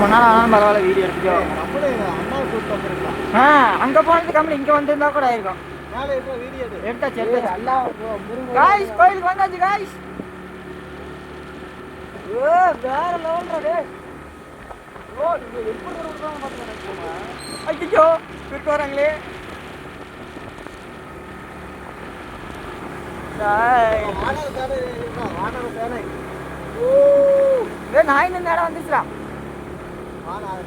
மணி நேரம் ஆனாலும் பரவாயில்ல வீடியோ எடுத்துக்கோ. ஆ அங்கே போனது கம்மி இங்கே வந்திருந்தா கூட ஆயிருக்கும். எடுத்தாச்சு எடுத்தாச்சு. காய்ஸ் கோயிலுக்கு வந்தாச்சு காய்ஸ் ஓ வேற லெவல்ரா டேய். ஓ நீங்க எப்படி விடுறாங்க பாத்துக்கோங்க ஐயோ விட்டு வராங்களே. நாய் இடம் வந்துச்சுடா.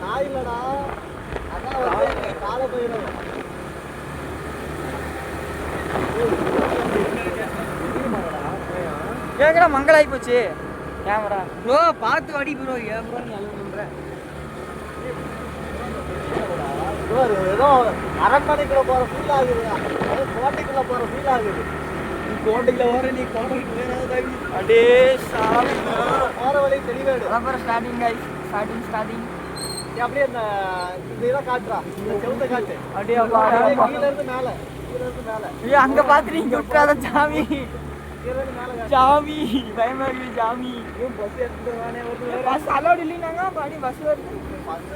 நாய் இல்லடா அதான் கால பயிரும் கேக்குறா மங்களாகி போச்சு கேமரா. ப்ரோ பார்த்து வாடி ப்ரோ ஏன் ப்ரோ நீ அளவு பண்ற. ஏதோ அரண்மனைக்குள்ள போற ஃபீல் ஆகுதுடா அது கோட்டைக்குள்ள போற ஃபீல் ஆகுது. நீ கோட்டைக்குள்ள வர நீ கோட்டைக்கு வேற அடே சாமி. போற வழி தெளிவேடு. அப்புறம் ஸ்டார்டிங் காய்ஸ் ஸ்டார்டிங் ஸ்டார்டிங் அப்படியே இந்த இந்த இதை காட்டுறா இந்த செவுத்த காட்டு அடே அப்பா அப்படியே அப்பா. கீழ இருந்து மேல கீழ இருந்து மேல ஐயோ அங்க பாத்துட்டு இங்க விட்டுறாத சாமி கீழ இருந்து மேல காட்டு சாமி பயமா இருக்குது சாமி பஸ் எடுத்துட்டு வானே வருது பஸ் அலோடு இல்லைனாங்க பாடி பஸ் வருது பஸ்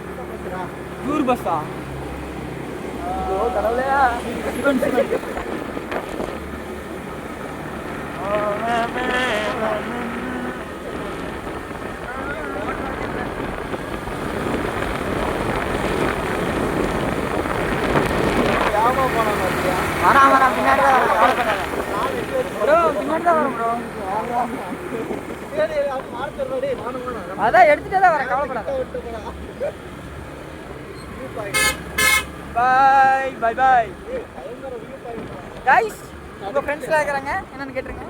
இந்த பஸ்ஸா டூர் பஸ்ஸா ஓ கடவுளையா பாத்தியா வரா வரா பின்னாடி தான் வரேன் கவலை ப்ரோ பின்னாடி தான் வரேன் ப்ரோ. சரி நானும் அதான் எடுத்துட்டே தான் வரேன் கவலைப்படாத. பாய் பாய் பாய். கைஸ் உங்க ஃப்ரெண்ட்ஸ்லாம் இருக்கிறாங்க. என்னன்னு கேட்டுருங்க.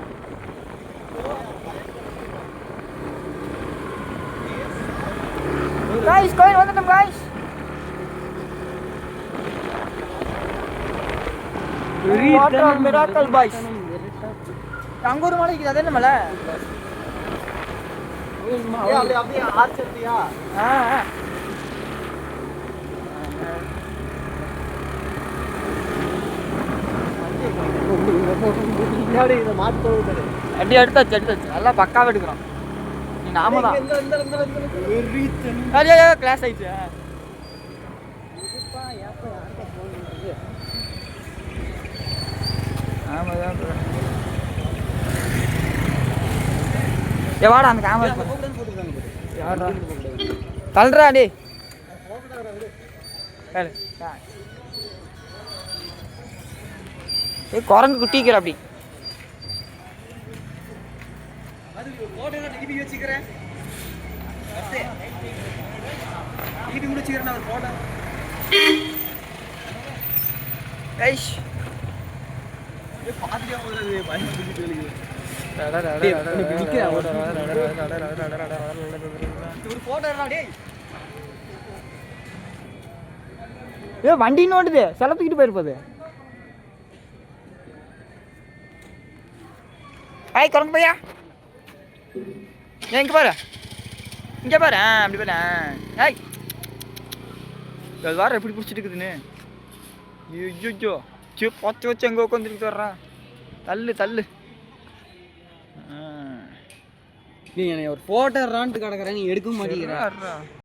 கைஸ் கோயில் வந்துட்டோம் கைஸ் வாட்டர் மிராக்கல் பாய்ஸ் அங்க ஒரு மலை இருக்குது அது என்ன மலை? அப்படியே ஆச்சரியா ஆ அப்படியே எடுத்தாச்சு எடுத்தாச்சு நல்லா பக்காவா எடுக்கிறோம். நாம தான். கிளாஸ் ஆயிடுச்சு. ஏ வாடா அந்த கேமரா யாரா தள்ளுறா டே கேளு. ஏ குரங்கு குட்டிக்கிற அப்படி. கோட்டை ஏ வண்டி நோண்டுது செல போயிருப்பது. ஐய் குரங்கு பையா? ஏன் இங்கே பாரு. இங்கே பாரு. ஆ அப்படி பாரு. ஐய் ஹாய் அது வாரம் எப்படி பிடிச்சிட்டு இருக்குதுன்னு? ஐயோ சே பச்சை வச்சு எங்கே உட்காந்துட்டு வர்றா தள்ளு தள்ளு. நீ என்னை ஒரு போட்டோ ரான்ட்டு நீ எடுக்க மாட்டேங்கிற.